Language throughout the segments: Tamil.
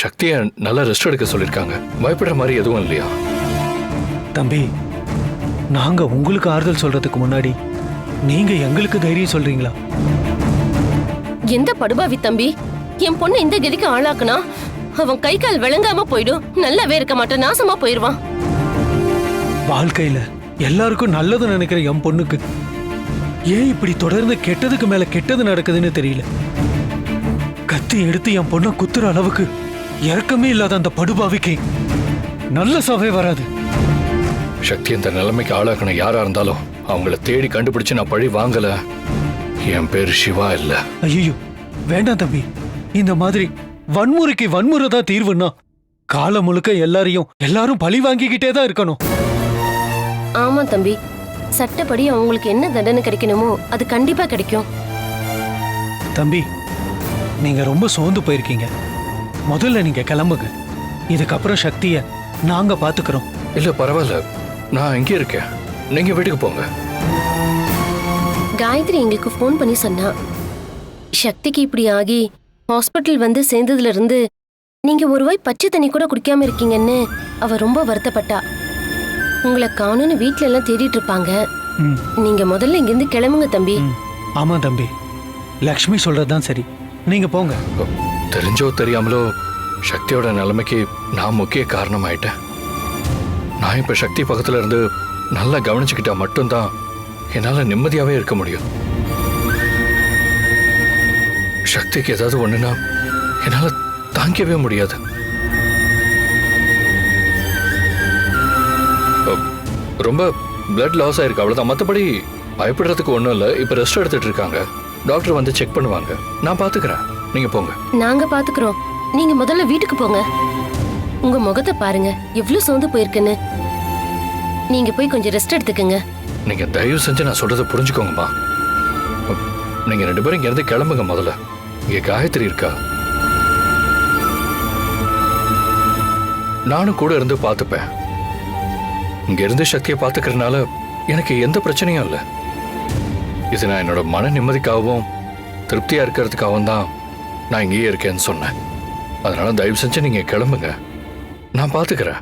சக்தியை நல்லா ரெஸ்ட் எடுக்க சொல்லியிருக்காங்க பயப்படுற மாதிரி எதுவும் இல்லையா? தம்பி நாங்க உங்களுக்கு ஆறுதல் சொல்றதுக்கு முன்னாடி நீங்க எங்களுக்கு தைரியம் சொல்றீங்களா? எந்த படுபாவி தம்பி? என் பொண்ணு இந்த கதிக்கு ஆளாக்குனா அவன் கை கால் விளங்காம போயிடும். நல்லாவே இருக்க மாட்டான். நாசமா போயிருவான். வாழ்க்கையில எல்லாருக்கும் நல்லது நினைக்கிற என் பொண்ணுக்கு ஏன் இப்படி தொடர்ந்து கெட்டதுக்கு மேல கெட்டது நடக்குதுன்னு தெரியல? கத்தி எடுத்து என் பொண்ணை குத்துற அளவுக்கு இறக்கமே இல்லாத அந்த படுபாவிக்கு நல்ல சபை வராது. சக்தி இந்த நிலைமைக்கு ஆளாக்கணும் யாரா இருந்தாலும் அவங்கள தேடி கண்டுபிடிச்சு நான் பழி வாங்கல. என் பேர் சிவா இல்ல. ஐயோ வேண்டாம் தம்பி. இந்த மாதிரி வன்முறைக்கு வன்முறை தான் தீர்வுன்னா காலம் முழுக்க எல்லாரையும் எல்லாரும் பழி வாங்கிக்கிட்டே தான் இருக்கணும். ஆமா தம்பி. சட்டப்படி அவங்களுக்கு என்ன தண்டனை கிடைக்கணுமோ அது கண்டிப்பா கிடைக்கும். தம்பி நீங்க ரொம்ப சோர்ந்து போயிருக்கீங்க. முதல்ல நீங்க கிளம்புங்க. இதுக்கப்புறம் சக்திய நாங்க பாத்துக்கிறோம். இல்ல பரவாயில்ல. நான் இங்கே இருக்கேன். நீங்க வீட்டுக்கு போங்க. காயத்ரி எங்களுக்கு ஃபோன் பண்ணி சொன்னா சக்திக்கு இப்படி ஆகி ஹாஸ்பிட்டல் வந்து சேர்ந்ததுல இருந்து நீங்க ஒரு வாய் பச்சை தண்ணி கூட குடிக்காம இருக்கீங்கன்னு அவ ரொம்ப வருத்தப்பட்டா. உங்களை காணும்னு வீட்ல எல்லாம் தேடிட்டு இருப்பாங்க. நீங்க முதல்ல இங்கிருந்து கிளம்புங்க தம்பி. ஆமா தம்பி. லக்ஷ்மி சொல்றதுதான் சரி. நீங்க போங்க. தெரிஞ்சோ தெரியாமலோ சக்தியோட நிலைமைக்கு நான் முக்கிய காரணம் ஆயிட்டேன் நான் இப்போ சக்தி பக்கத்துல இருந்து நல்லா கவனிச்சுக்கிட்டா மட்டும்தான் என்னால் நிம்மதியாகவே இருக்க முடியும். சக்திக்கு ஏதாவது ஒன்றுனா என்னால் தாங்கிக்கவே முடியாது. ரொம்ப பிளட் லாஸ் ஆயிருக்கு. அவ்வளோதான் மற்றபடி பயப்படுறதுக்கு ஒன்றும் இல்லை. இப்போ ரெஸ்ட் எடுத்துட்டு இருக்காங்க. டாக்டர் வந்து செக் பண்ணுவாங்க. நான் பார்த்துக்கிறேன் நீங்க போங்க. நாங்க பாத்துக்கிறோம். நீங்க முதல்ல வீட்டுக்கு போங்க. உங்க முகத்தை பாருங்க. எவ்வளவு சோர்ந்து போயிருக்குன்னு. நீங்க போய் கொஞ்சம் ரெஸ்ட் எடுத்துக்கங்க. நீங்க தயவு செஞ்சு நான் சொல்றதை புரிஞ்சுக்கோங்கம்மா. நீங்க ரெண்டு பேரும் இங்க இருந்து கிளம்புங்க முதல்ல. இங்க காயத்ரி இருக்கா? நானும் கூட இருந்து பார்த்துப்பேன். இங்க இருந்து சக்தியை பார்த்துக்கிறதுனால எனக்கு எந்த பிரச்சனையும் இல்லை. இது நான் என்னோட மன நிம்மதிக்காகவும் திருப்தியா இருக்கிறதுக்காகவும் தான் நான் இங்கேயே இருக்கேன்னு சொன்னேன். அதனால தயவு செஞ்சு நீங்க கிளம்புங்க. நான் பாத்துக்கிறேன்.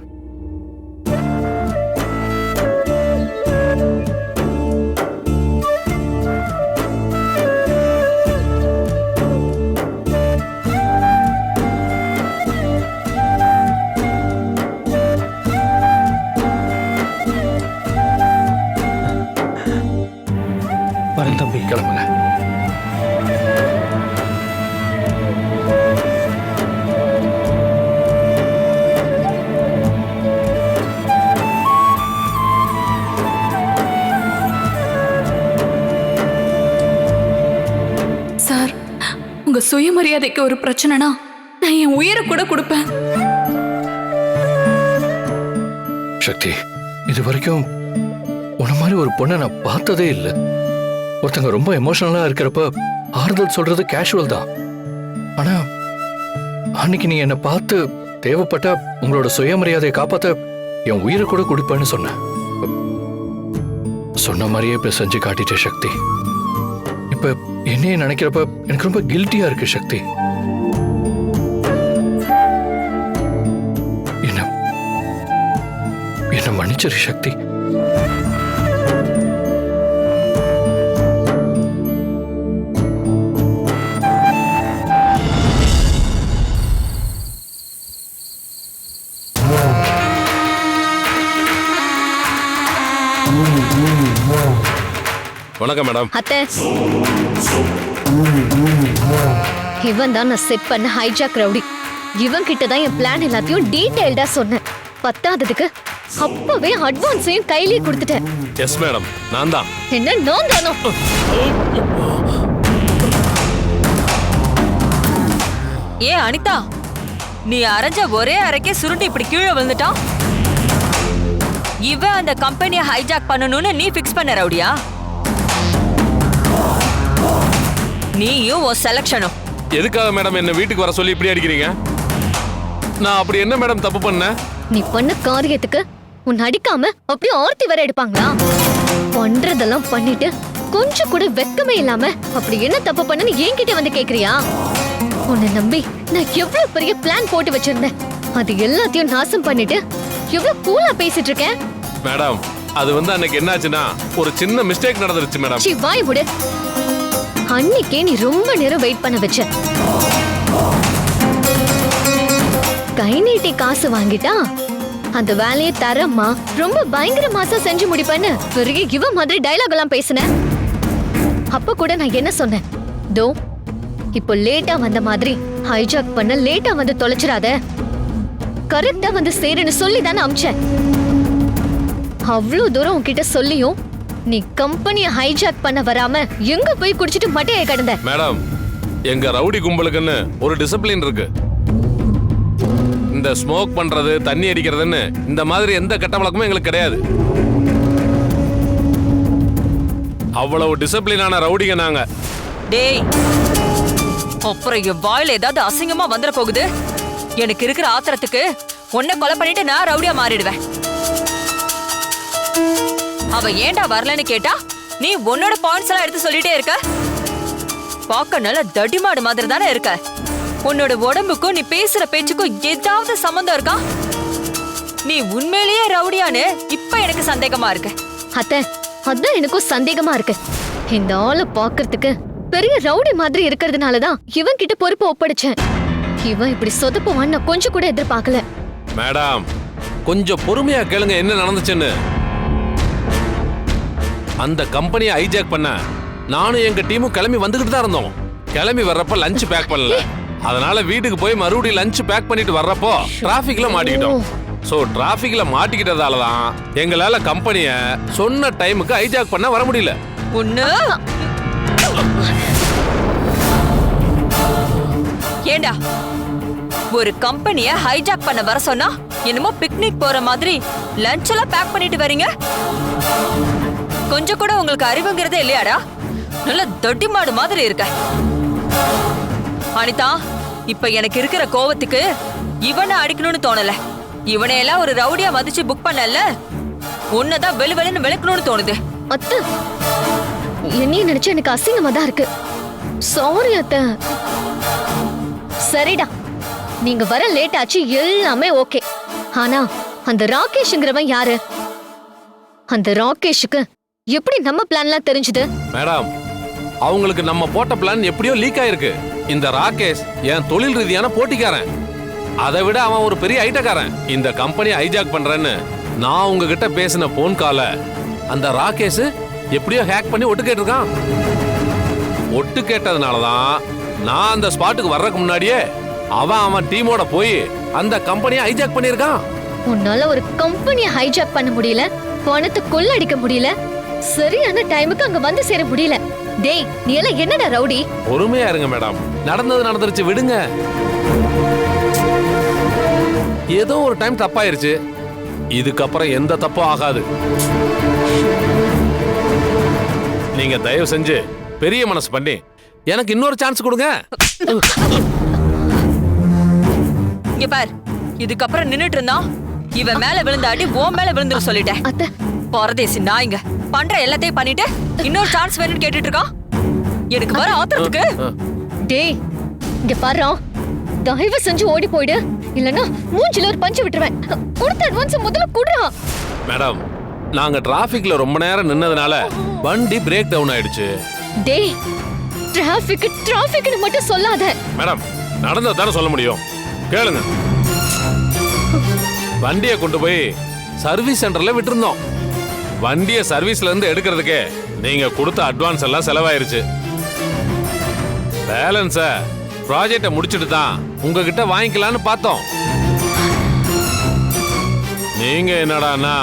சுயமரியாதைக்கு ஒரு பிரச்சனைனா நான் என் உயிரை கூட கொடுப்பேன். சக்தி இது வரைக்கும் உன மாதிரி ஒரு பொண்ணை நான் பார்த்ததே இல்லை. ஒருத்தங்க ரொம்ப எமோஷனலா இருக்கிறப்ப ஆறுதல் சொல்றது கேஷுவல் தான். ஆனா அன்னைக்கு நீ என்னை பார்த்து தேவைப்பட்டா உங்களோட சுயமரியாதையை காப்பாத்த என் உயிரை கூட கொடுப்பேன்னு சொன்ன. சொன்ன மாதிரியே இப்ப செஞ்சு காட்டிட்ட சக்தி. இப்ப என்னைய நினைக்கிறப்ப எனக்கு ரொம்ப கில்ட்டியா இருக்கு சக்தி. என்ன? என்ன மன்னிச்சிரு சக்தி. வணக்கம் மேடம் அத்தை. இவன் தான் நான் செட் பண்ண ஹைஜாக் ரவுடி. இவன் கிட்ட தான் என் பிளான் எல்லாத்தையும் டீடைல்டா சொன்னேன். பத்தாததுக்கு அப்பவே அட்வான்ஸையும் கையிலேயே கொடுத்துட்டேன். எஸ் மேடம் நான் தான். என்ன நான் தானோ? ஏ அனிதா. நீ அரைஞ்ச ஒரே அரைக்கே சுருண்டு இப்படி கீழே விழுந்துட்டான்? இவன் அந்த கம்பெனியை ஹைஜாக் பண்ணணும்னு நீ ஃபிக்ஸ் பண்ண ரவுடியா? நீயும் உன் செலக்ஷனும் எதுக்காக மேடம் என்ன வீட்டுக்கு வர சொல்லி இப்படி அடிக்கிறீங்க? நான் அப்படி என்ன மேடம் தப்பு பண்ணேன் நீ பண்ண காரியத்துக்கு உன் அடிக்காம அப்படியே ஆர்த்தி வர எடுப்பாங்களா? பண்றதெல்லாம் பண்ணிட்டு கொஞ்சம் கூட வெக்கமே இல்லாம அப்படி என்ன தப்பு பண்ணனு என்கிட்ட வந்து கேக்குறியா? உன்னை நம்பி நான் எவ்வளவு பெரிய பிளான் போட்டு வச்சிருந்தேன். அது எல்லாத்தையும் நாசம் பண்ணிட்டு எவ்வளவு கூலா பேசிட்டு இருக்கேன். மேடம் அது வந்து அன்னைக்கு என்னாச்சுன்னா ஒரு சின்ன மிஸ்டேக் நடந்துருச்சு மேடம் சி வாய் விடு அன்னைக்கே நீ ரொம்ப நேரம் வெயிட் பண்ண வச்ச. கை நீட்டி காசு வாங்கிட்டா? அந்த வேலையை தரமா ரொம்ப பயங்கர மாசா செஞ்சு முடிப்பேன்னு. பிறகு இவ மாதிரி டைலாக் எல்லாம் பேசின. அப்ப கூட நான் என்ன சொன்னேன்? தோ இப்போ லேட்டா வந்த மாதிரி ஹைஜாக் பண்ண லேட்டா வந்து தொலைச்சிடாத. கரெக்டா வந்து சேருன்னு சொல்லி தானே அமிச்சேன். அவ்வளவு தூரம் உன்கிட்ட சொல்லியும் நீ கம்பெனிய ஹைஜாக் பண்ண வராம எங்க போய் குடிச்சிட்டு மட்டையை கடந்த? மேடம் எங்க ரவுடி கும்பலுக்குன்னு ஒரு டிசிப்ளின் இருக்கு. இந்த ஸ்மோக் பண்றது தண்ணி அடிக்கிறதுன்னு இந்த மாதிரி எந்த கெட்ட பழக்கமும் எங்களுக்கு கிடையாது. அவ்வளவு டிசிப்ளினான ரவுடிங்க நாங்க. டேய் அப்புறம் என் வாயில ஏதாவது அசிங்கமா வந்துட போகுது? எனக்கு இருக்கிற ஆத்திரத்துக்கு உன்னை கொலை பண்ணிட்டு நான் ரவுடியா மாறிடுவேன். அவ ஏன்டா வரலன்னு கேட்டா நீ உன்னோட பாயிண்ட்ஸ் எல்லாம் எடுத்து சொல்லிட்டே இருக்க? பார்க்க நல்ல தடிமாடு மாதிரி தானே இருக்க. உன்னோட உடம்புக்கும் நீ பேசுற பேச்சுக்கும் ஏதாவது சம்மந்தம் இருக்கா? நீ உண்மையிலேயே ரவுடியான்னு இப்ப எனக்கு சந்தேகமா இருக்கு. அத்த அதான் எனக்கும் சந்தேகமா இருக்கு. இந்த ஆளை பாக்குறதுக்கு பெரிய ரவுடி மாதிரி இருக்கிறதுனாலதான் இவன் கிட்ட பொறுப்பு ஒப்படைச்சேன். இவன் இப்படி சொதப்புவான்னு நான் கொஞ்சம் கூட எதிர்பார்க்கல. மேடம் கொஞ்சம் பொறுமையா கேளுங்க என்ன நடந்துச்சுன்னு. அந்த கம்பெனியை ஹைஜாக் பண்ண நானும் எங்க டீமும் கிளம்பி வந்துகிட்டு தான் இருந்தோம். கிளம்பி வர்றப்ப லஞ்ச் பேக் பண்ணல. அதனால வீட்டுக்கு போய் மறுபடியும் லஞ்ச் பேக் பண்ணிட்டு வர்றப்போ டிராஃபிக்ல மாட்டிக்கிட்டோம். சோ டிராஃபிக்ல மாட்டிக்கிட்டதால தான் எங்களால கம்பெனிய சொன்ன டைமுக்கு ஹைஜாக் பண்ண வர முடியல. ஒண்ணு ஏண்டா? ஒரு கம்பெனிய ஹைஜாக் பண்ண வர சொன்னா என்னமோ பிக்னிக் போற மாதிரி லஞ்ச் எல்லாம் பேக் பண்ணிட்டு வரீங்க? கொஞ்சம் கூட உங்களுக்கு அறிவுங்கிறதே இல்லையாடா? நல்ல தொட்டி மாடு மாதிரி இருக்க. அனிதா இப்ப எனக்கு இருக்கிற கோவத்துக்கு இவனை அடிக்கணும்னு தோணல. இவனை எல்லாம் ஒரு ரவுடியா மதிச்சு புக் பண்ணல. உன்னதான் வெளு வெளுன்னு விளக்கணும்னு தோணுது. அத்த என்னையும் நினைச்சு எனக்கு அசிங்கமா தான் இருக்கு. சாரி அத்த. சரிடா. நீங்க வர லேட் ஆச்சு எல்லாமே ஓகே ஆனா அந்த ராகேஷ்ங்கிறவன் யாரு? அந்த ராகேஷுக்கு எப்படி நம்ம பிளான்லாம் தெரிஞ்சது? மேடம் அவங்களுக்கு நம்ம போட்ட பிளான் எப்படியோ லீக் ஆயிருக்கு. இந்த ராகேஷ் என் தொழில் ரீதியான போட்டிக்காரன். அதை விட அவன் ஒரு பெரிய ஐட்டக்காரன். இந்த கம்பெனி ஹைஜாக் பண்றேன்னு நான் உங்ககிட்ட பேசின போன் கால அந்த ராகேஷ் எப்படியோ ஹேக் பண்ணி ஒட்டு கேட்டிருக்கான். ஒட்டு கேட்டதுனால தான் நான் அந்த ஸ்பாட்டுக்கு வர்றதுக்கு முன்னாடியே அவன் அவன் டீமோட போய் அந்த கம்பெனியை ஹைஜாக் பண்ணியிருக்கான். உன்னால ஒரு கம்பெனிய ஹைஜாக் பண்ண முடியல பணத்தை கொள்ளடிக்க முடியல. சரியான டைமுக்கு அங்க வந்து சேர முடியல. டேய் நீ எல்லாம் என்னடா ரவுடி? பொறுமையா இருங்க மேடம் நடந்தது நடந்துருச்சு விடுங்க. ஏதோ ஒரு டைம் தப்பாயிருச்சு. இதுக்கப்புறம் எந்த தப்பும் ஆகாது. நீங்க தயவு செஞ்சு பெரிய மனசு பண்ணி எனக்கு இன்னொரு சான்ஸ் கொடுங்க. இங்க பார் இதுக்கப்புறம் நின்னுட்டு இருந்தா இவன் மேல விழுந்த அடி உன் மேல விழுந்துரும் சொல்லிட்டேன். அத்த பரதேசி நாய்ங்க. பண்ற எல்லாத்தையும் பண்ணிட்டு இன்னொரு சான்ஸ் வேணும்னு கேட்டுட்டு இருக்கான் எனக்கு வர ஆத்திரத்துக்கு. டேய் இங்க பாரு. தயவு செஞ்சு ஓடி போயிடு. இல்லனா மூஞ்சில ஒரு பஞ்சு விட்டுருவேன். கொடுத்த அட்வான்ஸ் முதல்ல குடுறா. மேடம் நாங்க டிராபிக்ல ரொம்ப நேரம் நின்னதுனால வண்டி பிரேக் டவுன் ஆயிடுச்சு. டேய் டிராஃபிக் டிராஃபிக்னு மட்டும் சொல்லாத. மேடம் நடந்தது தானே சொல்ல முடியும். கேளுங்க. வண்டியை கொண்டு போய் சர்வீஸ் சென்டர்ல விட்டிருந்தோம். வண்டியை சர்வீஸ்ல இருந்து எடுக்கிறதுக்கே நீங்க கொடுத்த அட்வான்ஸ் எல்லாம் செலவாயிருச்சு. பேலன்ஸ ப்ராஜெக்டை முடிச்சிட்டு தான் உங்ககிட்ட வாங்கிக்கலாம்னு பார்த்தோம். நீங்க என்னடான்னா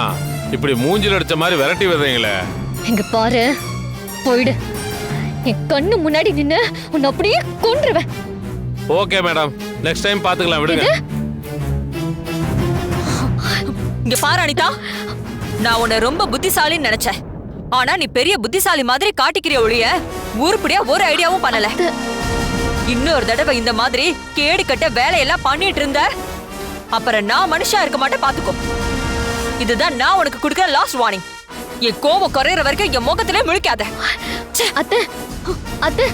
இப்படி மூஞ்சில் அடிச்ச மாதிரி விரட்டி விடுறீங்களே. இங்க பாரு. போயிடு. என் கண்ணு முன்னாடி நின்னு உன்னை அப்படியே கொன்றுவேன். ஓகே மேடம் நெக்ஸ்ட் டைம் பாத்துக்கலாம் விடுங்க. இங்க பாரு அனிதா. நான் உன்னை ரொம்ப புத்திசாலின்னு நினைச்சேன். ஆனா நீ பெரிய புத்திசாலி மாதிரி காட்டிக்கிறிய ஒழிய உருப்படியா ஒரு ஐடியாவும் பண்ணல. இன்னொரு தடவை இந்த மாதிரி கேடு கட்ட வேலையெல்லாம் பண்ணிட்டு இருந்த அப்புறம் நான் மனுஷா இருக்க மாட்டேன் பாத்துக்கோ. இதுதான் நான் உனக்கு கொடுக்குற லாஸ்ட் வார்னிங் என் கோவம் குறையிற வரைக்கும் என் முகத்திலே முழிக்காத. அத்தை அத்தை.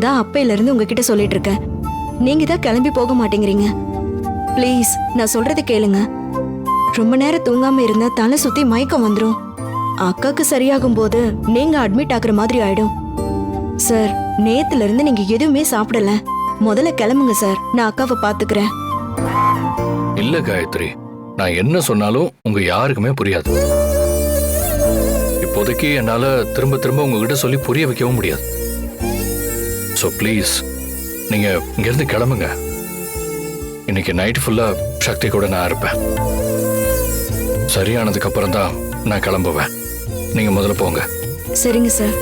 நான் தான் அப்பையில இருந்து உங்ககிட்ட சொல்லிட்டு இருக்கேன் நீங்க தான் கிளம்பி போக மாட்டேங்கிறீங்க. ப்ளீஸ் நான் சொல்றதை கேளுங்க. ரொம்ப நேரம் தூங்காம இருந்தா தலை சுத்தி மயக்கம் வந்துடும் அக்காக்கு சரியாகும் போது நீங்க அட்மிட் ஆகுற மாதிரி ஆயிடும். சார் நேத்துல இருந்து நீங்க எதுவுமே சாப்பிடல. முதல்ல கிளம்புங்க சார் நான் அக்காவை பாத்துக்கிறேன். இல்ல காயத்ரி. நான் என்ன சொன்னாலும் உங்க யாருக்குமே புரியாது. இப்போதைக்கு என்னால திரும்ப திரும்ப உங்ககிட்ட சொல்லி புரிய வைக்கவும் முடியாது. ஸோ ப்ளீஸ் நீங்க இங்கேருந்து கிளம்புங்க. இன்னைக்கு நைட் ஃபுல்லா சக்தி கூட நான் இருப்பேன். சரியானதுக்கு அப்புறம் தான் நான் கிளம்புவேன். நீங்க முதல்ல போங்க. சரிங்க சார்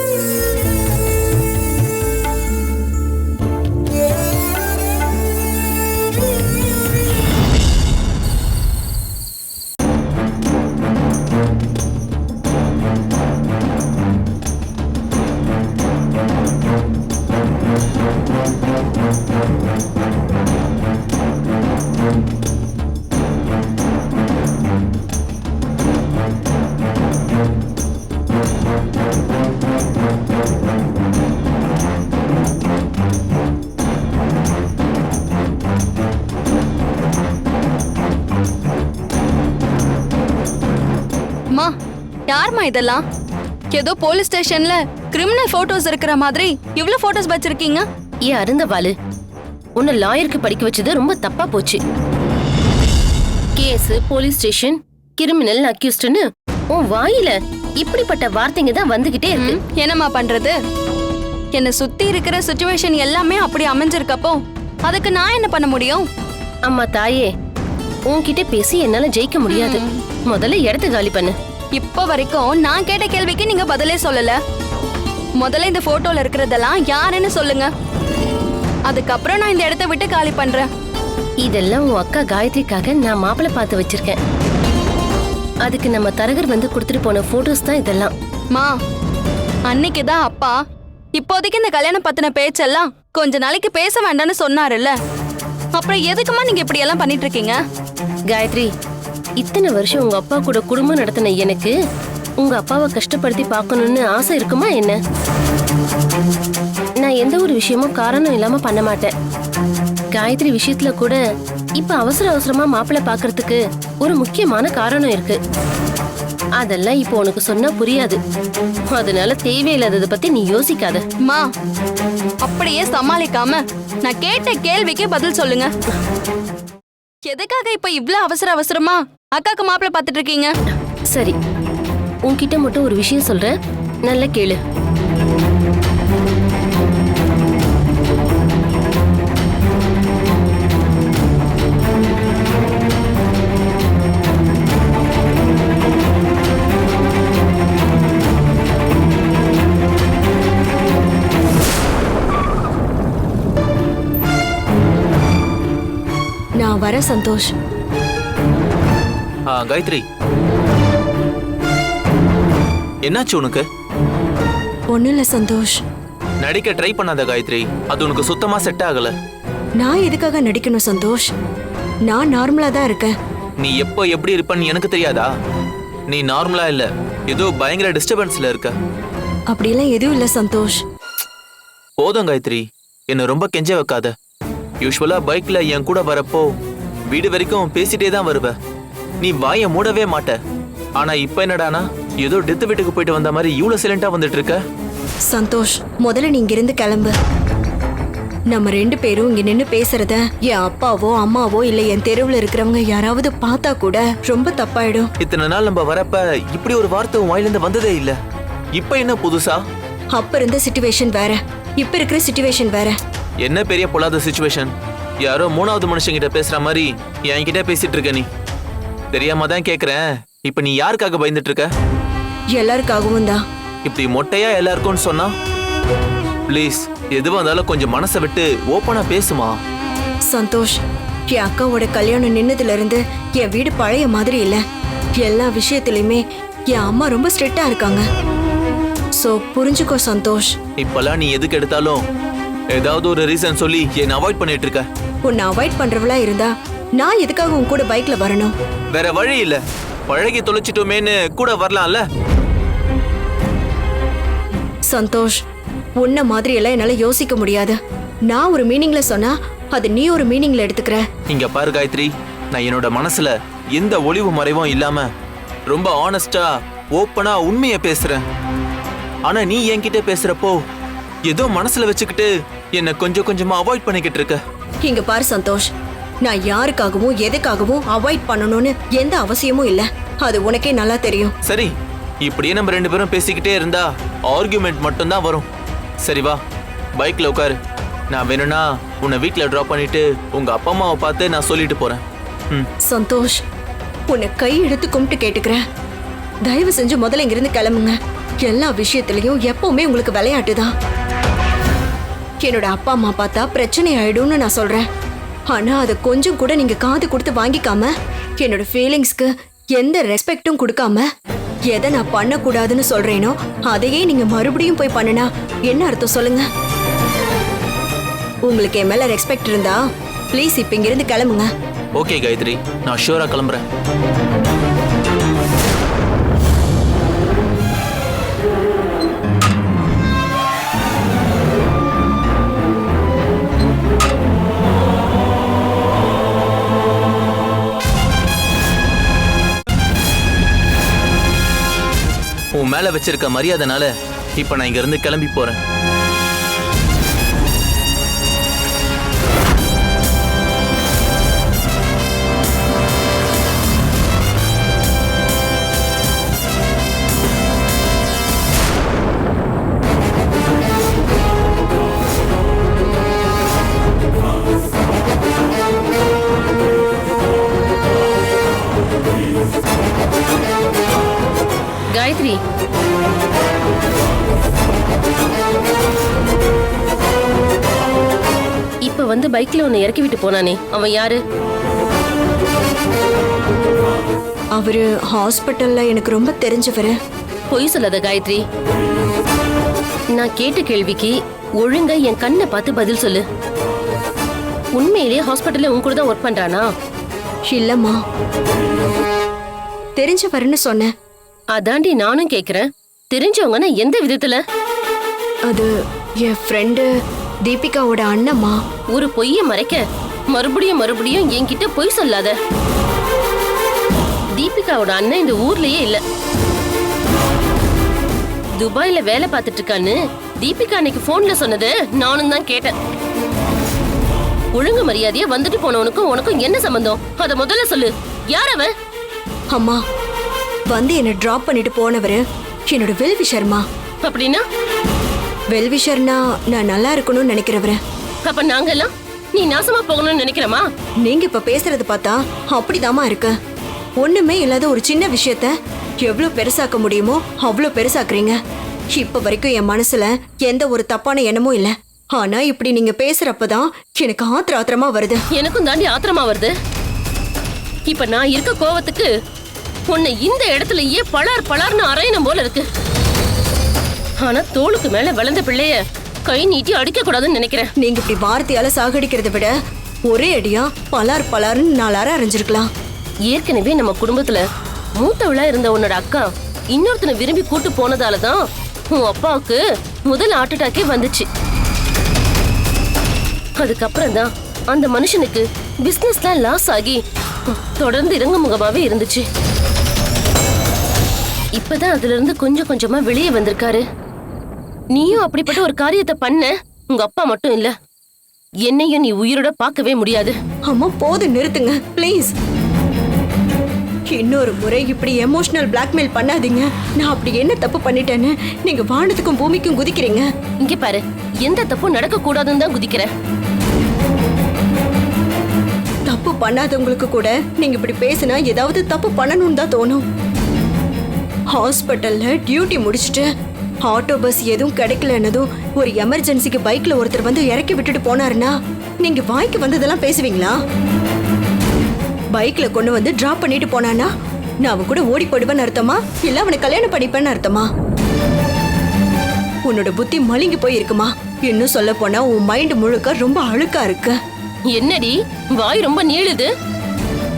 இதெல்லாம்? ஏதோ போலீஸ் ஸ்டேஷன்ல கிரிமினல் போட்டோஸ் இருக்கிற மாதிரி இவ்ளோ போட்டோஸ் வச்சிருக்கீங்க? ஏ அருந்தவாளு. உன்னை லாயருக்கு படிக்க வச்சது ரொம்ப தப்பா போச்சு. கேஸ் போலீஸ் ஸ்டேஷன் கிரிமினல் அக்யூஸ்ட்னு உன் வாயில இப்படிப்பட்ட வார்த்தைங்க தான் வந்துகிட்டே இருக்கு. என்னம்மா பண்றது? என்னை சுத்தி இருக்கிற சுச்சுவேஷன் எல்லாமே அப்படி அமைஞ்சிருக்கப்போ அதுக்கு நான் என்ன பண்ண முடியும்? அம்மா தாயே உன்கிட்ட பேசி என்னால ஜெயிக்க முடியாது. முதல்ல இடத்த காலி பண்ணு. இப்போ வரைக்கும் நான் கேட்ட கேள்விக்கு நீங்க பதிலே சொல்லல. முதல்ல இந்த போட்டோல இருக்கிறதெல்லாம் யாருன்னு சொல்லுங்க. அதுக்கப்புறம் நான் இந்த இடத்த விட்டு காலி பண்றேன். இதெல்லாம் உன் அக்கா காயத்ரிக்காக நான் மாப்பிள்ளை பார்த்து வச்சிருக்கேன். அதுக்கு நம்ம தரகர் வந்து கொடுத்துட்டு போன போட்டோஸ் தான் இதெல்லாம். மா அன்னைக்கு தான் அப்பா இப்போதைக்கு இந்த கல்யாணம் பத்தின பேச்செல்லாம் கொஞ்ச நாளைக்கு பேச வேண்டாம்னு சொன்னாருல்ல. அப்புறம் எதுக்குமா நீங்க இப்படி எல்லாம் பண்ணிட்டு இருக்கீங்க? காயத்ரி இத்தனை வருஷம் உங்க அப்பா கூட குடும்பம் நடத்தின எனக்கு உங்க அப்பாவை கஷ்டப்படுத்தி பார்க்கணும்னு ஆசை இருக்குமா என்ன? நான் எந்த ஒரு விஷயமும் காரணம் இல்லாம பண்ண மாட்டேன். காயத்ரி விஷயத்துல கூட இப்ப அவசர அவசரமா மாப்பிள்ள பார்க்கறதுக்கு ஒரு முக்கியமான காரணம் இருக்கு. அதெல்லாம் இப்போ உனக்கு சொன்னா புரியாது. அதனால தேவையில்லாததை பத்தி நீ யோசிக்காத. மா அப்படியே சமாளிக்காம நான் கேட்ட கேள்விக்கே பதில் சொல்லுங்க. எதுக்காக இப்ப இவ்ளோ அவசர அவசரமா அக்காக்கு மாப்பிள்ள பாத்துட்டு இருக்கீங்க? சரி உன்கிட்ட மட்டும் ஒரு விஷயம் சொல்றேன். நல்லா கேளு. நான் வரேன் சந்தோஷ். ஆ காயத்ரி. என்னாச்சு உனக்கு? ஒன்றும் இல்லை சந்தோஷ். நடிக்க ட்ரை பண்ணாத காயத்ரி. அது உனக்கு சுத்தமா செட் ஆகல. நான் எதுக்காக நடிக்கணும் சந்தோஷ்? நான் நார்மலா தான் இருக்கேன். நீ எப்போ எப்படி இருப்பன்னு எனக்கு தெரியாதா? நீ நார்மலா இல்ல. ஏதோ பயங்கர டிஸ்டர்பன்ஸ்ல இருக்க. அப்படியெல்லாம் எதுவும் இல்லை சந்தோஷ். போதும் காயத்ரி. என்னை ரொம்ப கெஞ்ச வைக்காத. யூஸ்வலா பைக்ல என் கூட வரப்போ வீடு வரைக்கும் பேசிட்டே தான் வருவ. நீ வாயை மூடவே மாட்ட. ஆனா இப்ப என்னடானா ஏதோ டெத்து வீட்டுக்கு போயிட்டு வந்த மாதிரி இவ்வளவு சைலண்டா வந்துட்டு இருக்க? சந்தோஷ் முதல்ல நீ இங்கிருந்து கிளம்பு. நம்ம ரெண்டு பேரும் இங்க நின்னு பேசுறத என் அப்பாவோ அம்மாவோ இல்ல என் தெருவுல இருக்கிறவங்க யாராவது பார்த்தா கூட ரொம்ப தப்பாயிடும். இத்தனை நாள் நம்ம வரப்ப இப்படி ஒரு வார்த்தை வாயிலிருந்து வந்ததே இல்ல. இப்ப என்ன புதுசா? அப்ப இருந்த சிச்சுவேஷன் வேற. இப்ப இருக்கிற சிச்சுவேஷன் வேற. என்ன பெரிய பொல்லாத சுச்சுவேஷன் யாரோ மூணாவது மனுஷங்கிட்ட பேசுற மாதிரி என்கிட்ட பேசிட்டு இருக்க நீ. தெரியாம தான் கேக்குறேன். இப்ப நீ யாருக்காக பயந்துட்டு இருக்க? எல்லாருக்காகவும் தான். இப்படி மொட்டையா எல்லாருக்கும் சொன்னா? ப்ளீஸ் எதுவா இருந்தாலும் கொஞ்சம் மனசை விட்டு ஓப்பனா பேசுமா? சந்தோஷ் என் அக்காவோட கல்யாணம் நின்னதுல இருந்து என் வீடு பழைய மாதிரி இல்ல. எல்லா விஷயத்திலயுமே என் அம்மா ரொம்ப ஸ்ட்ரிக்டா இருக்காங்க. சோ புரிஞ்சுக்கோ சந்தோஷ். இப்பெல்லாம் நீ எதுக்கு எடுத்தாலும் ஏதாவது ஒரு ரீசன் சொல்லி என்னை அவாய்ட் பண்ணிட்டு இருக்க. உன்னை அவாய்ட் பண்றவளா இருந்தா நான் எதுக்காக உன் கூட பைக்ல வரணும்? வேற வழி இல்ல. பழகி தொலைச்சிட்டோமேன்னு கூட வரலாம்ல. சந்தோஷ் உன்ன மாதிரி எல்லாம் என்னால யோசிக்க முடியாது. நான் ஒரு மீனிங்ல சொன்னா அது நீ ஒரு மீனிங்ல எடுத்துக்கிற. இங்க பாரு காயத்ரி நான் என்னோட மனசுல எந்த ஒளிவு மறைவும் இல்லாம ரொம்ப ஆனஸ்டா ஓப்பனா உண்மையை பேசுறேன். ஆனா நீ என்கிட்ட பேசுறப்போ ஏதோ மனசுல வச்சுக்கிட்டு என்ன கொஞ்சம் கொஞ்சமா அவாய்ட் பண்ணிக்கிட்டு இருக்க. இங்க பாரு சந்தோஷ் நான் யாருக்காகவும் எதுக்காகவும் அவாய்ட் பண்ணணும்னு எந்த அவசியமும் இல்ல. அது உனக்கே நல்லா தெரியும். சரி இப்படியே நம்ம ரெண்டு பேரும் பேசிக்கிட்டே இருந்தா ஆர்கியூமெண்ட் மட்டும்தான் வரும். சரி வா பைக்ல உட்காரு. நான் வேணும்னா உன்னை வீட்ல டிராப் பண்ணிட்டு உங்க அப்பா அம்மாவை பார்த்து நான் சொல்லிட்டு போறேன். ம். சந்தோஷ் உன்னை கை எடுத்து கும்பிட்டு கேட்டுக்கிறேன். தயவு செஞ்சு முதல்ல இங்கிருந்து கிளம்புங்க. எல்லா விஷயத்திலையும் எப்பவுமே உங்களுக்கு விளையாட்டு தான். என்னோட அப்பா அம்மா பார்த்தா பிரச்சனை ஆயிடும்னு நான் சொல்றேன். ஆனா அதை கொஞ்சம் கூட நீங்க காது கொடுத்து வாங்கிக்காம என்னோட ஃபீலிங்ஸ்க்கு எந்த ரெஸ்பெக்டும் கொடுக்காம எதை நான் பண்ணக்கூடாதுன்னு சொல்றேனோ அதையே நீங்க மறுபடியும் போய் பண்ணுனா என்ன அர்த்தம் சொல்லுங்க? உங்களுக்கு என் மேல ரெஸ்பெக்ட் இருந்தா ப்ளீஸ் இப்ப இங்கிருந்து கிளம்புங்க. ஓகே காயத்ரி. நான் ஷூரா கிளம்புறேன். உன் மேல வச்சிருக்க மரியாதைனால இப்ப நான் இங்க இருந்து கிளம்பி போறேன். காயத்ரி இப்ப வந்து பைக்ல உன்னை இறக்கி விட்டு போனானே. அவன் யாரு? அவரு ஹாஸ்பிட்டல்ல எனக்கு ரொம்ப தெரிஞ்சவரு. பொய் சொல்லாத காயத்ரி. நான் கேட்ட கேள்விக்கு ஒழுங்கா என் கண்ணை பார்த்து பதில் சொல்லு. உண்மையிலேயே ஹாஸ்பிட்டல்ல உன் கூட தான் ஒர்க் பண்றானா? இல்லம்மா. தெரிஞ்சவருன்னு சொன்னேன். அதாண்டி நானும் கேக்குறேன். தெரிஞ்சவங்கன்னா எந்த விதத்துல? அது என் ஃப்ரெண்டு தீபிகாவோட அண்ணம்மா. ஒரு பொய்ய மறைக்க மறுபடியும் மறுபடியும் என்கிட்ட பொய் சொல்லாத. தீபிகாவோட அண்ணன் இந்த ஊர்லயே இல்ல. துபாயில வேலை பார்த்துட்டு இருக்கான்னு தீபிகா அன்னைக்கு போன்ல சொன்னது நானும் தான் கேட்டேன். ஒழுங்கு மரியாதையா வந்துட்டு போனவனுக்கும் உனக்கும் என்ன சம்பந்தம்? அத முதல்ல சொல்லு. யார் அவன்? அம்மா வந்து என்னை டிராப் பண்ணிட்டு போனவரு என்னோட வெல்விஷர்மா அப்படின்னா? வெல்விஷர்னா நான் நல்லா இருக்கணும்னு நினைக்கிறவரு. அப்ப நாங்கெல்லாம் நீ நாசமா போகணும்னு நினைக்கிறமா? நீங்க இப்ப பேசுறது பார்த்தா அப்படிதாம்மா இருக்கு. ஒண்ணுமே இல்லாத ஒரு சின்ன விஷயத்த எவ்வளவு பெருசாக்க முடியுமோ அவ்வளவு பெருசாக்குறீங்க. இப்ப வரைக்கும் என் மனசுல எந்த ஒரு தப்பான எண்ணமும் இல்ல. ஆனா இப்படி நீங்க பேசுறப்பதான் எனக்கு ஆத்திர ஆத்திரமா வருது. எனக்கும் தாண்டி ஆத்திரமா வருது. இப்ப நான் இருக்க கோவத்துக்கு உன்னை இந்த இடத்துலயே பலார் பலார்னு அரையணும் போல இருக்கு. ஆனா தோளுக்கு மேல வளர்ந்த பிள்ளைய கை நீட்டி அடிக்க கூடாதுன்னு நினைக்கிறேன். நீங்க இப்படி வார்த்தையால சாகடிக்கிறதை விட ஒரே அடியா பலார் பலார்னு நாலார அரைஞ்சிருக்கலாம். ஏற்கனவே நம்ம குடும்பத்துல மூத்தவளா இருந்த உன்னோட அக்கா இன்னொருத்தனை விரும்பி கூட்டு போனதால தான் உன் அப்பாவுக்கு முதல் ஹார்ட் அட்டாக்கே வந்துச்சு. அதுக்கப்புறம் தான் அந்த மனுஷனுக்கு பிசினஸ்லாம் லாஸ் ஆகி தொடர்ந்து இறங்க முகமாவே இருந்துச்சு. இப்பதான் அதுல இருந்து கொஞ்சம் கொஞ்சமா வெளியே வந்திருக்காரு. நீயும் அப்படிப்பட்ட ஒரு காரியத்தை பண்ண உங்க அப்பா மட்டும் இல்ல. என்னையும் நீ உயிரோட பார்க்கவே முடியாது. அம்மா போதும் நிறுத்துங்க ப்ளீஸ் இன்னொரு முறை இப்படி எமோஷனல் பிளாக்மெயில் பண்ணாதீங்க. நான் அப்படி என்ன தப்பு பண்ணிட்டேன்னு நீங்க வானத்துக்கும் பூமிக்கும் குதிக்கிறீங்க. இங்க பாரு எந்த தப்பும் நடக்க கூடாதுன்னு தான் குதிக்கிறேன். தப்பு பண்ணாதவங்களுக்கு கூட நீங்க இப்படி பேசினா ஏதாவது தப்பு பண்ணணும்னு தான் தோணும். ஹாஸ்பிட்டல்ல டியூட்டி முடிச்சுட்டு ஆட்டோ பஸ் எதுவும் கிடைக்கலன்னதும் ஒரு எமர்ஜென்சிக்கு பைக்ல ஒருத்தர் வந்து இறக்கி விட்டுட்டு போனாருன்னா நீங்க வாய்க்கு வந்ததெல்லாம் பேசுவீங்களா? பைக்ல கொண்டு வந்து டிராப் பண்ணிட்டு போனானா நான் அவன் கூட ஓடி போடுவேன்னு அர்த்தமா? இல்ல அவனை கல்யாணம் பண்ணிப்பேன்னு அர்த்தமா? உன்னோட புத்தி மழுங்கி போயிருக்குமா? இன்னும் சொல்ல போனா உன் மைண்ட் முழுக்க ரொம்ப அழுக்கா இருக்கு. என்னடி? வாய் ரொம்ப நீளுது.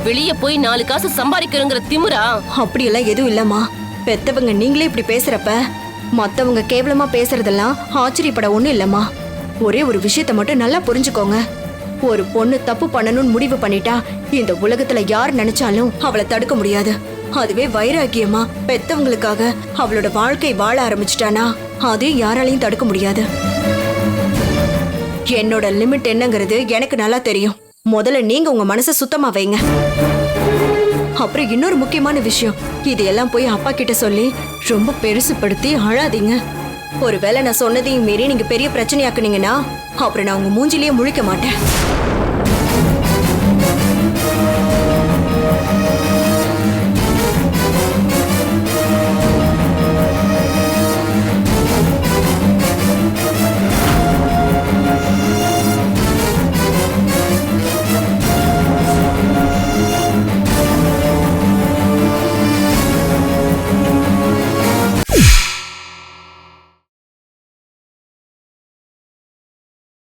வெளியே போய் நாலு காசு சம்பாதிக்கிறங்கிற திமிரா அப்படியெல்லாம் எதுவும் இல்லம்மா. பெத்தவங்க நீங்களே இப்படி பேசுறப்ப மத்தவங்க கேவலமா பேசுறதெல்லாம் ஆச்சரியப்பட ஒண்ணும் இல்லம்மா. ஒரே ஒரு விஷயத்த மட்டும் நல்லா புரிஞ்சுக்கோங்க. ஒரு பொண்ணு தப்பு பண்ணணும்னு முடிவு பண்ணிட்டா இந்த உலகத்துல யார் நினைச்சாலும் அவளை தடுக்க முடியாது. அதுவே வைராக்கியமா பெத்தவங்களுக்காக அவளோட வாழ்க்கை வாழ ஆரம்பிச்சிட்டானா அதையும் யாராலையும் தடுக்க முடியாது. என்னோட லிமிட் என்னங்கிறது எனக்கு நல்லா தெரியும். முதல்ல நீங்க உங்க மனசை சுத்தமா வைங்க. அப்புறம் இன்னொரு முக்கியமான விஷயம். இதையெல்லாம் போய் அப்பா கிட்ட சொல்லி ரொம்ப பெருசுப்படுத்தி அழாதீங்க. ஒருவேளை நான் சொன்னதையும் மீறி நீங்க பெரிய பிரச்சனையாக்குனீங்கன்னா அப்புறம் நான் உங்க மூஞ்சிலேயே முழிக்க மாட்டேன்.